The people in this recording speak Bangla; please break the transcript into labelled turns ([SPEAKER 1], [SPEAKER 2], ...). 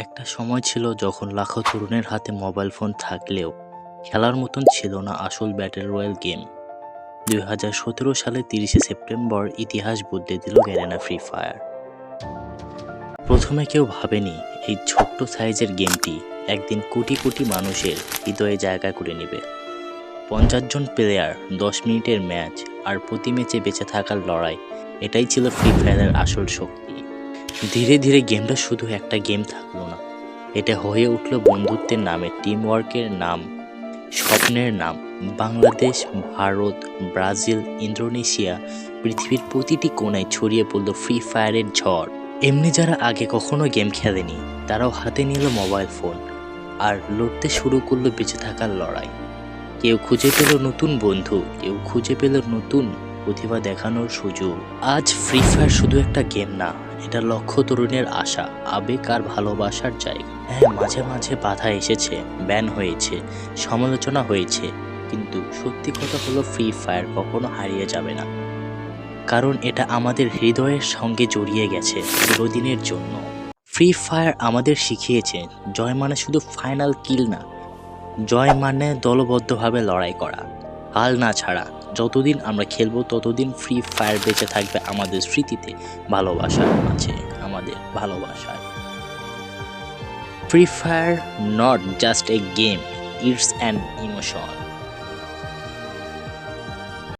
[SPEAKER 1] একটা সময় ছিল যখন লাখো তরুণের হাতে মোবাইল ফোন থাকলেও খেলার মতন ছিল না আসল ব্যাটেল রয়্যাল গেম দুই হাজার সতেরো সালে তিরিশে সেপ্টেম্বর ইতিহাস বদলে দিল গ্যারেনা ফ্রি ফায়ার প্রথমে কেউ ভাবেনি এই ছোট্ট সাইজের গেমটি একদিন কোটি কোটি মানুষের হৃদয়ে জায়গা করে নেবে। পঞ্চাশ জন প্লেয়ার দশ মিনিটের ম্যাচ আর প্রতি ম্যাচে বেঁচে থাকার লড়াই, এটাই ছিল ফ্রি ফায়ারের আসল শক্তি। ধীরে ধীরে গেমটা শুধু একটা গেম থাকল না। এটা হয়ে উঠল বন্ধুত্বের নামে টিম ওয়ার্কের নাম, স্বপ্নের নাম। বাংলাদেশ, ভারত, ব্রাজিল, ইন্দোনেশিয়া, পৃথিবীর প্রতিটি কোণায় ছড়িয়ে পড়ল ফ্রি ফায়ারের ঝড়। এমনি যারা আগে কখনো গেম খেলেনি, তারাও হাতে নিল মোবাইল ফোন আর লড়তে শুরু করল বেঁচে থাকার লড়াই। কেউ খুঁজে পেল নতুন বন্ধু, কেউ খুঁজে পেল নতুন প্রতিভা দেখানোর সুযোগ। আজ ফ্রি ফায়ার শুধু একটা গেম না এটা লক্ষ তরুণের আশা, আবেগ আর ভালোবাসার জায়গা। হ্যাঁ মাঝে মাঝে বাধা এসেছে, ব্যান হয়েছে, সমালোচনা হয়েছে, কিন্তু সত্যি কথা হলো ফ্রি ফায়ার কখনো হারিয়ে যাবে না। কারণ এটা আমাদের হৃদয়ের সঙ্গে জড়িয়ে গেছে চিরদিনের জন্য। ফ্রি ফায়ার আমাদের শিখিয়েছে, জয় মানে শুধু ফাইনাল কিল না। জয় মানে দলবদ্ধভাবে লড়াই করা। হাল না ছাড়া যতদিন আমরা খেলব, ততদিন ফ্রি ফায়ার বেঁচে থাকবে আমাদের স্মৃতিতে। ভালোবাসার আছে আমাদের ভালোবাসায়। Free fire not just a game it's an emotion